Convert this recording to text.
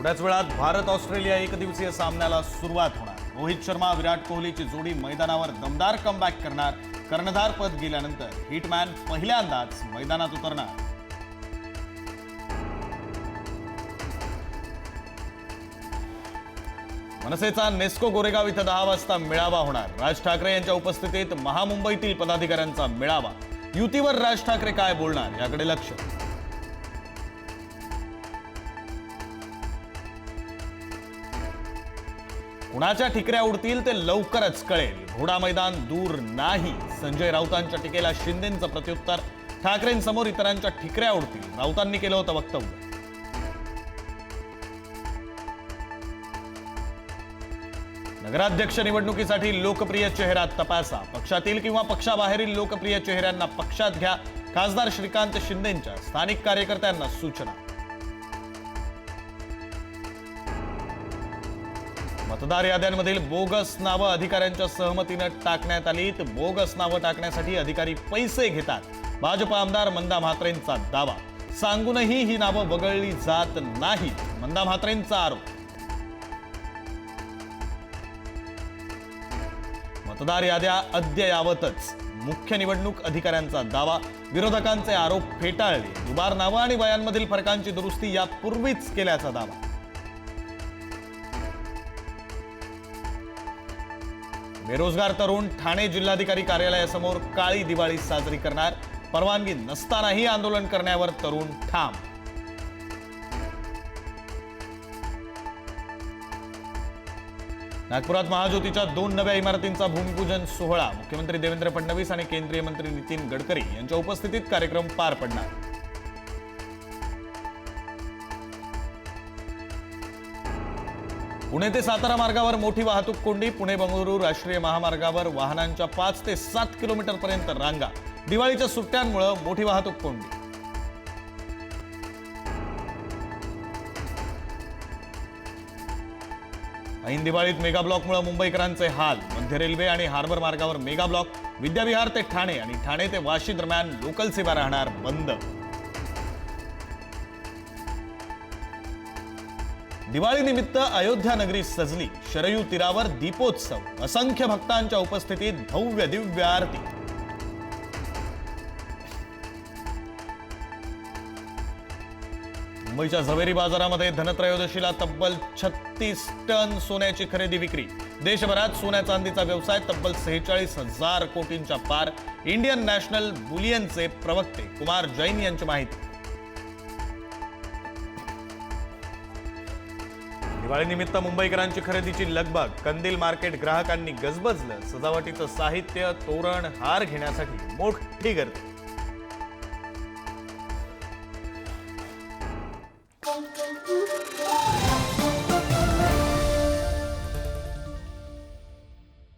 थोड्याच वेळात भारत ऑस्ट्रेलिया एकदिवसीय सामन्याला सुरुवात होणार. रोहित शर्मा विराट कोहलीची जोडी मैदानावर दमदार कमबॅक करणार. कर्णधार पद गेल्यानंतर हिटमॅन पहिल्यांदाच मैदानात उतरणार. मनसेचा नेस्को गोरेगाव इथं दहा वाजता मेळावा होणार. राज ठाकरे यांच्या उपस्थितीत महामुंबईतील पदाधिकाऱ्यांचा मेळावा. युतीवर राज ठाकरे काय बोलणार याकडे लक्ष. कुणाच्या ठिकऱ्या उडतील ते लवकरच कळेल. घोडा मैदान दूर नाही. संजय राऊतांच्या टीकेला शिंदेचं प्रत्युत्तर. ठाकरेंसमोर इतरांच्या ठिकऱ्या उडतील. राऊतांनी केलं होतं वक्तव्य. नगराध्यक्ष निवडणुकीसाठी लोकप्रिय चेहरा तपासा. पक्षातील किंवा पक्षाबाहेरील लोकप्रिय चेहऱ्यांना पक्षात घ्या. खासदार श्रीकांत शिंदेंच्या स्थानिक कार्यकर्त्यांना सूचना. मतदार याद्यांमधील बोगस नावं अधिकाऱ्यांच्या सहमतीनं टाकण्यात आली. बोगस नावं टाकण्यासाठी अधिकारी पैसे घेतात. भाजप आमदार मंदा म्हात्रेंचा दावा. सांगूनही ही नावं वगळली जात नाही मंदा म्हात्रेंचा आरोप. मतदार याद्या अद्ययावतच. मुख्य निवडणूक अधिकाऱ्यांचा दावा. विरोधकांचे आरोप फेटाळले. दुबार नावं आणि वयांमधील फरकांची दुरुस्ती यापूर्वीच केल्याचा दावा. बेरोजगार तरुण ठाणे जिल्हाधिकारी कार्यालयासमोर काळी दिवाळी साजरी करणार. परवानगी नसतानाही आंदोलन करण्यावर तरुण ठाम. नागपुरात महाज्योतीच्या दोन नव्या इमारतींचा भूमिपूजन सोहळा. मुख्यमंत्री देवेंद्र फडणवीस आणि केंद्रीय मंत्री नितीन गडकरी यांच्या उपस्थितीत कार्यक्रम पार पडणार. पुणे ते सातारा मार्गावर मोठी वाहतूक कोंडी. पुणे बंगळुरू राष्ट्रीय महामार्गावर वाहनांच्या पाच ते सात किलोमीटर पर्यंत रांगा. दिवाळीच्या सुट्ट्यांमुळे मोठी वाहतूक कोंडी. ऐन दिवाळीत मेगा ब्लॉकमुळे मुंबईकरांचे हाल. मध्य रेल्वे आणि हार्बर मार्गावर मेगा ब्लॉक विद्याविहार ते ठाणे आणि ठाणे ते वाशी दरम्यान लोकल सेवा राहणार बंद. दिवाळीनिमित्त अयोध्या नगरी सजली शरयू तीरावर दीपोत्सव असंख्य भक्तांच्या उपस्थितीत भव्य दिव्य आरती. मुंबईच्या झवेरी बाजारामध्ये धनत्रयोदशीला तब्बल छत्तीस टन सोन्याची खरेदी विक्री. देशभरात सोन्या चांदीचा व्यवसाय तब्बल सेहेचाळीस हजार कोटींच्या पार. इंडियन नॅशनल बुलियनचे प्रवक्ते कुमार जैन यांची माहिती. दिवाळीनिमित्त मुंबईकरांची खरेदीची लगबाग कंदील मार्केट ग्राहकांनी गजबजलं सजावटीचं साहित्य तोरण हार घेण्यासाठी मोठी गर्दी Thank you.